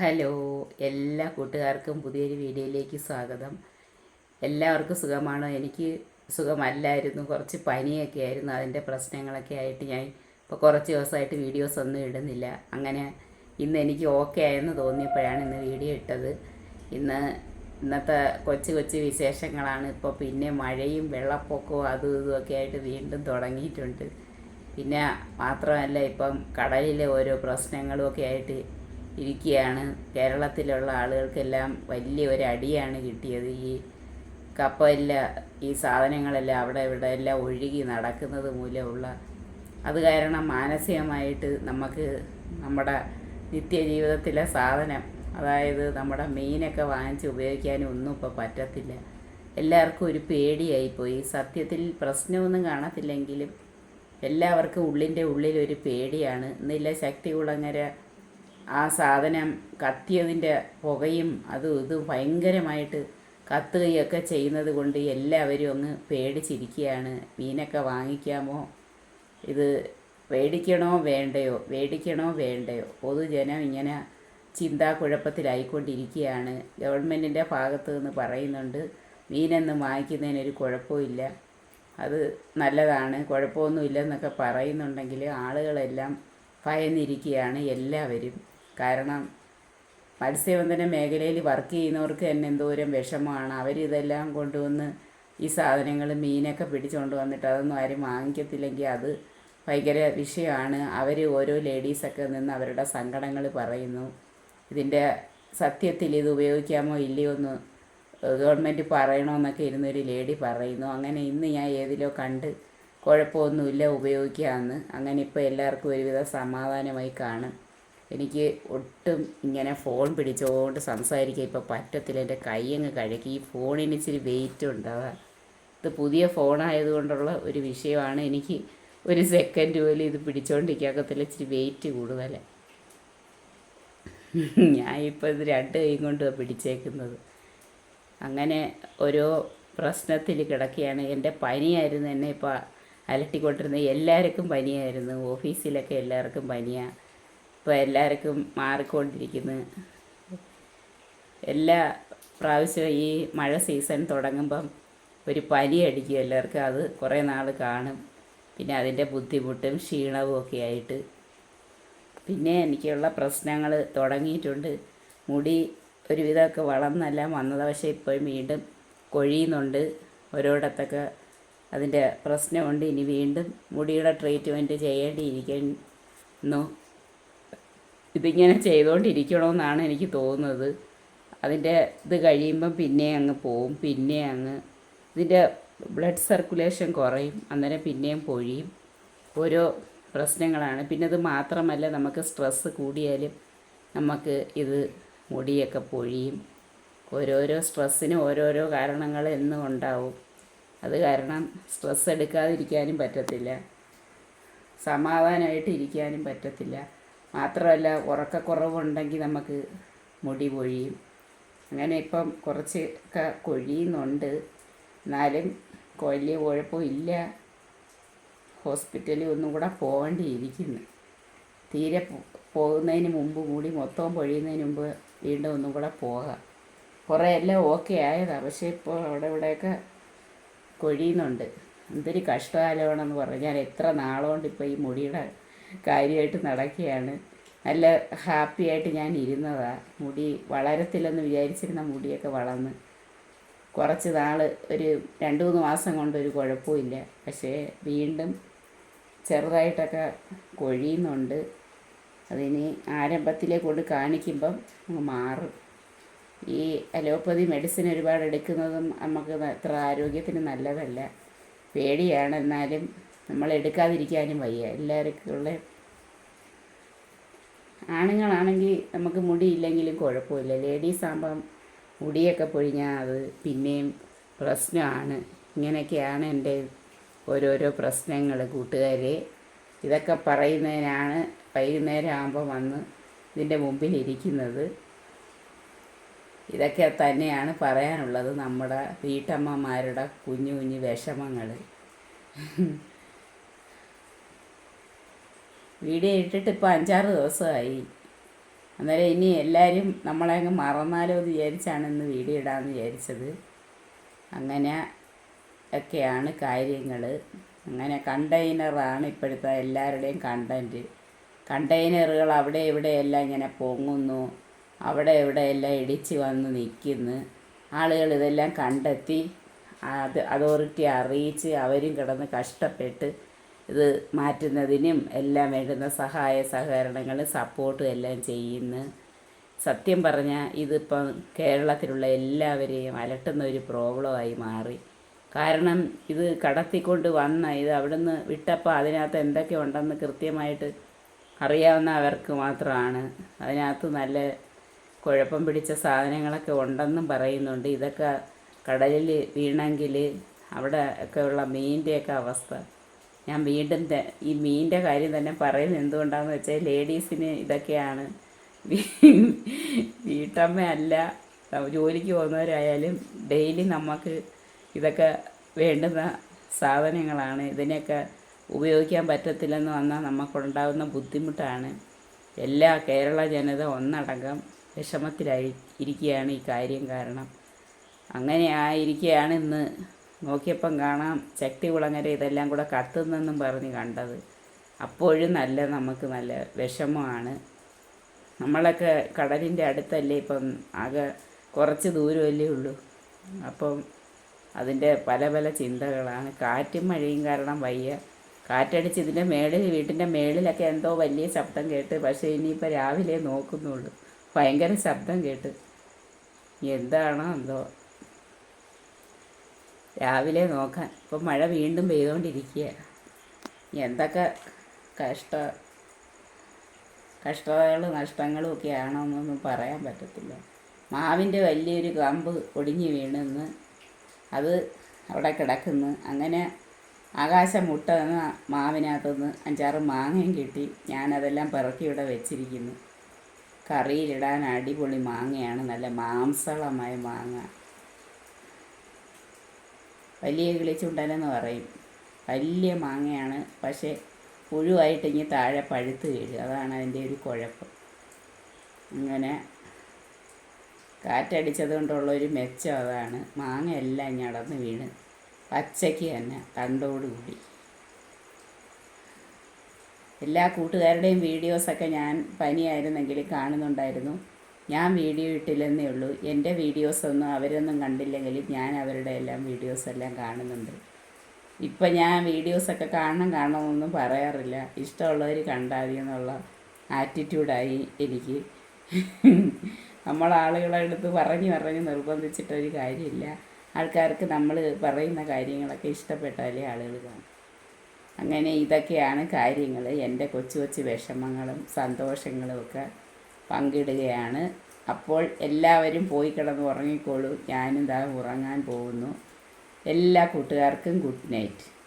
Hello എല്ലാ കൂട്ടുകാർക്കും പുതിയൊരു വീഡിയോയിലേക്ക് സ്വാഗതം. എല്ലാവർക്കും സുഖമാണോ? എനിക്ക് സുഖമല്ലായിരുന്നു. കുറച്ച് പനിയൊക്കെ ആയിരുന്നു. അതിന്റെ പ്രശ്നങ്ങളൊക്കെ ആയിട്ട് ഞാൻ ഇപ്പോൾ കുറച്ച് ദിവസമായിട്ട് വീഡിയോസ് ഒന്നും ഇടുന്നില്ല. അങ്ങനെ ഇന്ന് എനിക്ക് ഓക്കെ ആയെന്ന് തോന്നിയപ്പോഴാണ് ഇന്ന് വീഡിയോ ഇട്ടത്. ഇന്ന് ഇന്നത്തെ കൊച്ചു കൊച്ചു വിശേഷങ്ങളാണ്. ഇപ്പോൾ പിന്നെ മഴയും വെള്ളപ്പൊക്കവും അതും ഇതുമൊക്കെ ആയിട്ട് വീണ്ടും തുടങ്ങിയിട്ടുണ്ട്. പിന്നെ മാത്രമല്ല ഇപ്പം കടലിലെ ഓരോ പ്രശ്നങ്ങളും ഒക്കെ ആയിട്ട് ഇരിക്കുകയാണ് കേരളത്തിലുള്ള ആളുകൾക്കെല്ലാം വലിയ ഒരു അടിയാണ് കിട്ടിയത്. ഈ കപ്പല്ല ഈ സാധനങ്ങളെല്ലാം അവിടെ ഇവിടെ എല്ലാം ഒഴുകി നടക്കുന്നത് മൂലമുള്ള. അത് കാരണം മാനസികമായിട്ട് നമുക്ക് നമ്മുടെ നിത്യജീവിതത്തിലെ സാധനം അതായത് നമ്മുടെ മീനൊക്കെ വാങ്ങിച്ച് ഉപയോഗിക്കാനും ഒന്നും ഇപ്പോൾ പറ്റത്തില്ല. എല്ലാവർക്കും ഒരു പേടിയായിപ്പോയി. സത്യത്തിൽ പ്രശ്നമൊന്നും കാണത്തില്ലെങ്കിലും എല്ലാവർക്കും ഉള്ളിന്റെ ഉള്ളിൽ ഒരു പേടിയാണ്. ഇന്നില്ല ശക്തി കുളങ്ങര ആ സാധനം കത്തിയതിന്റെ പുകയും അതും ഇതും ഭയങ്കരമായിട്ട് കത്തുകയൊക്കെ ചെയ്യുന്നത് കൊണ്ട് എല്ലാവരും അങ്ങ് പേടിച്ചിരിക്കുകയാണ്. മീനൊക്കെ വാങ്ങിക്കാമോ? ഇത് മേടിക്കണോ വേണ്ടയോ? മേടിക്കണോ വേണ്ടയോ? പൊതുജനം ഇങ്ങനെ ചിന്താക്കുഴപ്പത്തിലായിക്കൊണ്ടിരിക്കുകയാണ്. ഗവൺമെന്റിന്റെ ഭാഗത്ത് നിന്ന് പറയുന്നുണ്ട് മീനൊന്നും വാങ്ങിക്കുന്നതിനൊരു കുഴപ്പമില്ല അത് നല്ലതാണ്. കുഴപ്പമൊന്നുമില്ലെന്നൊക്കെ പറയുന്നുണ്ടെങ്കിൽ ആളുകളെല്ലാം ഭയന്നിരിക്കുകയാണ് എല്ലാവരും. കാരണം മത്സ്യബന്ധന മേഖലയിൽ വർക്ക് ചെയ്യുന്നവർക്ക് തന്നെ എന്തോരം വിഷമമാണ്. അവരിതെല്ലാം കൊണ്ടുവന്ന് ഈ സാധനങ്ങൾ മീനൊക്കെ പിടിച്ചുകൊണ്ട് വന്നിട്ട് അതൊന്നും ആരും വാങ്ങിക്കത്തില്ലെങ്കിൽ അത് ഭയങ്കര വിഷയമാണ്. അവർ ഓരോ ലേഡീസൊക്കെ നിന്ന് അവരുടെ സങ്കടങ്ങൾ പറയുന്നു. ഇതിന്റെ സത്യത്തിൽ ഇത് ഉപയോഗിക്കാമോ ഇല്ലയോ എന്ന് ഗവൺമെന്റ് പറയണമെന്നൊക്കെ ഇരുന്നൊരു ലേഡി പറയുന്നു. അങ്ങനെ ഇന്ന് ഞാൻ ഏതിലോ കണ്ട് കുഴപ്പമൊന്നുമില്ല ഉപയോഗിക്കാമെന്ന് അങ്ങനെ ഇപ്പോൾ എല്ലാവർക്കും ഒരുവിധ സമാധാനമായി കാണും. എനിക്ക് ഒട്ടും ഇങ്ങനെ ഫോൺ പിടിച്ചുകൊണ്ട് സംസാരിക്കുക ഇപ്പോൾ പറ്റത്തില്ല. എന്റെ കൈ അങ്ങ് കഴക്കി ഈ ഫോണിന് ഇച്ചിരി വെയിറ്റ് ഉണ്ട്. അതാ. ഇത് പുതിയ ഫോണായതുകൊണ്ടുള്ള ഒരു വിഷയമാണ്. എനിക്ക് ഒരു സെക്കൻഡ് പോലും ഇത് പിടിച്ചുകൊണ്ടിരിക്കാക്കത്തില്ല ഇച്ചിരി വെയിറ്റ് കൂടുതലേ ഞാൻ ഇപ്പോൾ ഇത് രണ്ട് കൈ കൊണ്ടുമാണ് പിടിച്ചേക്കുന്നത്. അങ്ങനെ ഓരോ പ്രശ്നത്തിൽ കിടക്കുകയാണ് എന്റെ പനിയായിരുന്നു. എന്നെ ഇപ്പോൾ അലട്ടിക്കൊണ്ടിരുന്നത് എല്ലാവർക്കും പനിയായിരുന്നു. ഓഫീസിലൊക്കെ എല്ലാവർക്കും പനിയാണ് ഇപ്പോൾ എല്ലാവർക്കും മാറിക്കൊണ്ടിരിക്കുന്നത് എല്ലാ പ്രാവശ്യവും ഈ മഴ സീസൺ തുടങ്ങുമ്പം ഒരു പനി അടിക്കും എല്ലാവർക്കും. അത് കുറേ നാൾ കാണും. പിന്നെ അതിന്റെ ബുദ്ധിമുട്ടും ക്ഷീണവും ഒക്കെ ആയിട്ട്. പിന്നെ എനിക്കുള്ള പ്രശ്നങ്ങൾ തുടങ്ങിയിട്ടുണ്ട്. മുടി ഒരുവിധമൊക്കെ വളർന്നെല്ലാം വന്നത്. പക്ഷേ ഇപ്പോഴും വീണ്ടും കൊഴിയുന്നുണ്ട്. ഓരോടത്തൊക്കെ അതിന്റെ പ്രശ്നമുണ്ട്. ഇനി വീണ്ടും മുടിയുടെ ട്രീറ്റ്മെന്റ് ചെയ്യേണ്ടിയിരിക്കുന്നു. ഇതിങ്ങനെ ചെയ്തുകൊണ്ടിരിക്കണമെന്നാണ് എനിക്ക് തോന്നുന്നത്. അതിന്റെ ഇത് കഴിയുമ്പം പിന്നെ അങ്ങ് പോവും പിന്നെ അങ്ങ് ഇതിന്റെ ബ്ലഡ് സർക്കുലേഷൻ കുറയും അന്നേരം പിന്നെയും പൊഴിയും. ഓരോ പ്രശ്നങ്ങളാണ്. പിന്നെ ഇത് മാത്രമല്ല നമുക്ക് സ്ട്രെസ്സ് കൂടിയാലും നമുക്ക് ഇത് മുടിയൊക്കെ പൊഴിയും. ഓരോരോ സ്ട്രെസ്സിന് ഓരോരോ കാരണങ്ങൾ എന്നും ഉണ്ടാവും. അത് കാരണം സ്ട്രെസ് എടുക്കാതിരിക്കാനും പറ്റത്തില്ല. സമാധാനമായിട്ട് ഇരിക്കാനും പറ്റത്തില്ല. മാത്രമല്ല ഉറക്കക്കുറവുണ്ടെങ്കിൽ നമുക്ക് മുടി പൊഴിയും. അങ്ങനെ ഇപ്പം കുറച്ചൊക്കെ കൊഴിയുന്നുണ്ട്. എന്നാലും വലിയ കുഴപ്പമില്ല. ഹോസ്പിറ്റലിൽ ഒന്നും കൂടെ പോകേണ്ടിയിരിക്കുന്നു. തീരെ പോകുന്നതിന് മുമ്പ് കൂടി മൊത്തം പൊഴിയുന്നതിന് മുമ്പ് വീണ്ടും ഒന്നും കൂടെ പോകാം. കുറേ എല്ലാം ഓക്കെ ആയതാണ് പക്ഷേ ഇപ്പോൾ അവിടെ ഇവിടെയൊക്കെ കൊഴിയുന്നുണ്ട്. എന്തൊരു കഷ്ടകാലമാണെന്ന് പറഞ്ഞാൽ എത്ര നാളുകൊണ്ട് ഇപ്പോൾ ഈ മുടിയുടെ കാര്യമായിട്ട് നടക്കുകയാണ്. നല്ല ഹാപ്പി ആയിട്ട് ഞാൻ ഇരുന്നതാണ് മുടി വളരത്തില്ലെന്ന് വിചാരിച്ചിരുന്ന മുടിയൊക്കെ വളർന്ന്. കുറച്ച് നാൾ ഒരു രണ്ട് മൂന്ന് മാസം കൊണ്ട് കൊണ്ടൊരു കുഴപ്പമില്ല. പക്ഷേ വീണ്ടും ചെറുതായിട്ടൊക്കെ കൊഴിയുന്നുണ്ട്. അതിന് ആരംഭത്തിലേക്ക് കൊണ്ട് കാണിക്കുമ്പം മാറും. ഈ അലോപ്പതി മെഡിസിൻ ഒരുപാട് എടുക്കുന്നതും നമുക്ക് അത്ര ആരോഗ്യത്തിന് നല്ലതല്ല. പേടിയാണ്. എന്നാലും നമ്മൾ എടുക്കാതിരിക്കാനും വയ്യ. എല്ലാവർക്കും ഉള്ള ആണുങ്ങളാണെങ്കിൽ നമുക്ക് മുടിയില്ലെങ്കിലും കുഴപ്പമില്ല. ലേഡീസ് ആകുമ്പം മുടിയൊക്കെ പൊഴിഞ്ഞാൽ അത് പിന്നെയും പ്രശ്നമാണ്. ഇങ്ങനെയൊക്കെയാണ് എന്റെ ഓരോരോ പ്രശ്നങ്ങൾ. കൂട്ടുകാരെ ഇതൊക്കെ പറയുന്നതിനാണ് വൈകുന്നേരം ആകുമ്പോൾ വന്ന് ഇതിന്റെ മുമ്പിൽ ഇരിക്കുന്നത്. ഇതൊക്കെ തന്നെയാണ് പറയാനുള്ളത് നമ്മുടെ വീട്ടമ്മമാരുടെ കുഞ്ഞു കുഞ്ഞു വിഷമങ്ങൾ. വീഡിയോ ഇട്ടിട്ട് ഇപ്പോൾ അഞ്ചാറ് ദിവസമായി. അന്നേരം ഇനി എല്ലാവരും നമ്മളെ അങ്ങ് മറന്നാലോ എന്ന് വിചാരിച്ചാണ് ഇന്ന് വീഡിയോ ഇടാമെന്ന് വിചാരിച്ചത്. അങ്ങനെ ഒക്കെയാണ് കാര്യങ്ങൾ അങ്ങനെ കണ്ടെയ്നറാണ് ഇപ്പോഴത്തെ എല്ലാവരുടെയും കണ്ടന്റ് കണ്ടെയ്നറുകൾ അവിടെ ഇവിടെയെല്ലാം ഇങ്ങനെ പൊങ്ങുന്നു. അവിടെ ഇവിടെയെല്ലാം ഇടിച്ച് വന്ന് നിൽക്കുന്നു. ആളുകൾ ഇതെല്ലാം കണ്ടെത്തി അത് അതോറിറ്റി അറിയിച്ച് അവരും കിടന്ന് കഷ്ടപ്പെട്ട് ഇത് മാറ്റുന്നതിനും എല്ലാം വേണ്ടുന്ന സഹായ സഹകരണങ്ങൾ സപ്പോർട്ടും എല്ലാം ചെയ്യുന്ന. സത്യം പറഞ്ഞാൽ ഇതിപ്പം കേരളത്തിലുള്ള എല്ലാവരെയും അലട്ടുന്ന ഒരു പ്രോബ്ലമായി മാറി. കാരണം ഇത് കടത്തിക്കൊണ്ട് വന്ന ഇത് അവിടുന്ന് വിട്ടപ്പോൾ അതിനകത്ത് എന്തൊക്കെ ഉണ്ടെന്ന് കൃത്യമായിട്ട് അറിയാവുന്ന അവർക്ക് മാത്രമാണ്. അതിനകത്ത് നല്ല കുഴപ്പം പിടിച്ച സാധനങ്ങളൊക്കെ ഉണ്ടെന്നും പറയുന്നുണ്ട്. ഇതൊക്കെ കടലിൽ വീണെങ്കിൽ അവിടെ ഒക്കെ ഉള്ള മീനിന്റെയൊക്കെ അവസ്ഥ. ഞാൻ വീണ്ടും ഈ മീനിന്റെ കാര്യം തന്നെ പറയുന്നത് എന്തുകൊണ്ടാണെന്ന് വെച്ചാൽ ലേഡീസിന് ഇതൊക്കെയാണ്. വീട്ടമ്മയല്ല ജോലിക്ക് പോകുന്നവരായാലും ഡെയിലി നമുക്ക് ഇതൊക്കെ വേണ്ടുന്ന സാധനങ്ങളാണ്. ഇതിനെയൊക്കെ ഉപയോഗിക്കാൻ പറ്റത്തില്ലെന്ന് വന്നാൽ നമുക്കുണ്ടാകുന്ന ബുദ്ധിമുട്ടാണ്. എല്ലാ കേരള ജനത ഒന്നടങ്കം വിഷമത്തിലായി ഇരിക്കുകയാണ് ഈ കാര്യം കാരണം. അങ്ങനെ ആയിരിക്കുകയാണ് ഇന്ന് നോക്കിയപ്പം കാണാം ശക്തി കുളങ്ങര ഇതെല്ലാം കൂടെ കത്തുന്നെന്നും പറഞ്ഞ് കണ്ടത്. അപ്പോഴും നല്ല നമുക്ക് നല്ല വിഷമമാണ്. നമ്മളൊക്കെ കടലിന്റെ അടുത്തല്ലേ ഇപ്പം ആകെ കുറച്ച് ദൂരമല്ലേ ഉള്ളൂ. അപ്പം അതിന്റെ പല പല ചിന്തകളാണ്. കാറ്റും മഴയും കാരണം വയ്യ. കാറ്റടിച്ച് ഇതിന്റെ മേളിൽ വീട്ടിന്റെ മേളിലൊക്കെ എന്തോ വലിയ ശബ്ദം കേട്ട് പക്ഷേ ഇനിയിപ്പോൾ രാവിലെ നോക്കുന്നുള്ളൂ. ഭയങ്കര ശബ്ദം കേട്ട്. എന്താണോ എന്തോ. രാവിലെ നോക്കാൻ. ഇപ്പം മഴ വീണ്ടും പെയ്തുകൊണ്ടിരിക്കുക എന്തൊക്കെ കഷ്ട കഷ്ടതകളും നഷ്ടങ്ങളും ഒക്കെ ആണോ എന്നൊന്നും പറയാൻ പറ്റത്തില്ല. മാവിന്റെ വലിയൊരു കമ്പ് ഒടിഞ്ഞു വീണെന്ന് അത് അവിടെ കിടക്കുന്നു. അങ്ങനെ ആകാശം മുട്ടെന്ന് മാവിനകത്തുനിന്ന് അഞ്ചാറ് മാങ്ങയും കിട്ടി. ഞാനതെല്ലാം പിറക്കി ഇവിടെ വെച്ചിരിക്കുന്നു. കറിയിലിടാൻ അടിപൊളി മാങ്ങയാണ്. നല്ല മാംസളമായ മാങ്ങ. വലിയ കിളിച്ചുണ്ടനെന്ന് പറയും. വലിയ മാങ്ങയാണ്. പക്ഷേ പുഴുവായിട്ട് ഇനി താഴെ പഴുത്ത് വീഴും. അതാണ് അതിന്റെ ഒരു കുഴപ്പം. അങ്ങനെ കാറ്റടിച്ചത് കൊണ്ടുള്ള ഒരു മെച്ചം അതാണ്. മാങ്ങ എല്ലാം അടന്ന് വീണ്. പച്ചയ്ക്ക് തന്നെ തണ്ടോടുകൂടി എല്ലാ കൂട്ടുകാരുടെയും വീഡിയോസൊക്കെ ഞാൻ പനിയായിരുന്നെങ്കിൽ കാണുന്നുണ്ടായിരുന്നു. ഞാൻ വീഡിയോ ഇട്ടില്ലെന്നേ ഉള്ളൂ. എന്റെ വീഡിയോസൊന്നും അവരൊന്നും കണ്ടില്ലെങ്കിലും ഞാൻ അവരുടെ എല്ലാം വീഡിയോസ് എല്ലാം കാണുന്നുണ്ട്. ഇപ്പം ഞാൻ വീഡിയോസൊക്കെ കാണണം കാണണമെന്നൊന്നും പറയാറില്ല. ഇഷ്ടമുള്ളവർ കണ്ടാൽ മതി എന്നുള്ള ആറ്റിറ്റ്യൂഡായി എനിക്ക്. നമ്മൾ ആളുകളെ അടുത്ത് പറഞ്ഞു പറഞ്ഞ് നിർബന്ധിച്ചിട്ടൊരു കാര്യമില്ല. ആൾക്കാർക്ക് നമ്മൾ പറയുന്ന കാര്യങ്ങളൊക്കെ ഇഷ്ടപ്പെട്ടാലേ ആളുകൾ കാണും. അങ്ങനെ ഇതൊക്കെയാണ് കാര്യങ്ങൾ എന്റെ കൊച്ചു കൊച്ചു വിഷമങ്ങളും സന്തോഷങ്ങളും ഒക്കെ പങ്കിടുകയാണ്. അപ്പോൾ എല്ലാവരും പോയി കിടന്ന് ഉറങ്ങിക്കോളൂ. ഞാനും ഇതാ ഉറങ്ങാൻ പോകുന്നു. എല്ലാ കൂട്ടുകാർക്കും ഗുഡ് നൈറ്റ്.